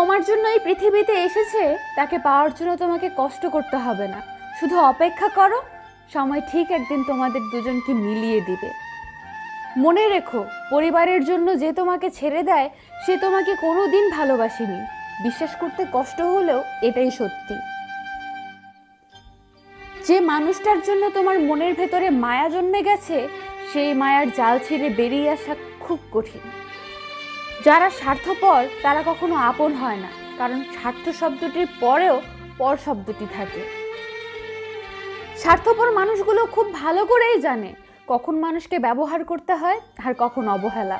তোমার জন্য এই পৃথিবীতে এসেছে, তাকে পাওয়ার জন্য তোমাকে কষ্ট করতে হবে না। শুধু অপেক্ষা করো, সময় ঠিক একদিন তোমাদের দুজনকে মিলিয়ে দিবে। মনে রেখো, পরিবারের জন্য যে তোমাকে ছেড়ে দেয়, সে তোমাকে কোনো দিন ভালোবাসেনি। বিশ্বাস করতে কষ্ট হলেও এটাই সত্যি। যে মানুষটার জন্য তোমার মনের ভেতরে মায়া জন্মে গেছে, সেই মায়ার জাল ছিঁড়ে বেরিয়ে আসা খুব কঠিন। যারা স্বার্থপর, তারা কখনো আপন হয় না, কারণ স্বার্থ শব্দটির পরেও পর শব্দটি থাকে। স্বার্থপর মানুষগুলো খুব ভালো করেই জানে কখন মানুষকে ব্যবহার করতে হয় আর কখন অবহেলা।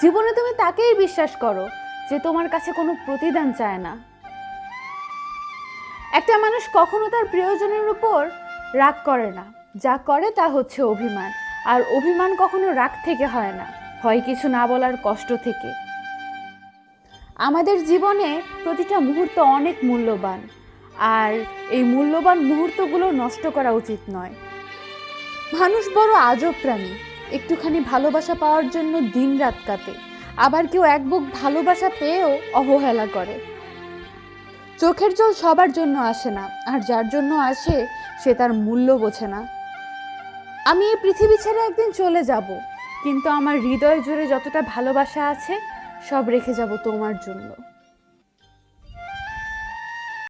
জীবনে তুমি তাকেই বিশ্বাস করো যে তোমার কাছে কোনো প্রতিদান চায় না। একটা মানুষ কখনো তার প্রিয়জনের উপর রাগ করে না, যা করে তা হচ্ছে অভিমান, আর অভিমান কখনো রাগ থেকে হয় না। হয় কিছু না বলার কষ্ট থেকে। আমাদের জীবনে প্রতিটা মুহূর্ত অনেক মূল্যবান, আর এই মূল্যবান মুহূর্তগুলো নষ্ট করা উচিত নয়। মানুষ বড় আজব প্রাণী, একটুখানি ভালোবাসা পাওয়ার জন্য দিন রাত কাটে আবার কেউ এক বুক ভালোবাসা পেয়েও অবহেলা করে। চোখের জল সবার জন্য আসে না, আর যার জন্য আসে সে তার মূল্য বোঝে না। আমি এই পৃথিবী ছেড়ে একদিন চলে যাব। কিন্তু আমার হৃদয় জুড়ে যতটা ভালোবাসা আছে সব রেখে যাব তোমার জন্য।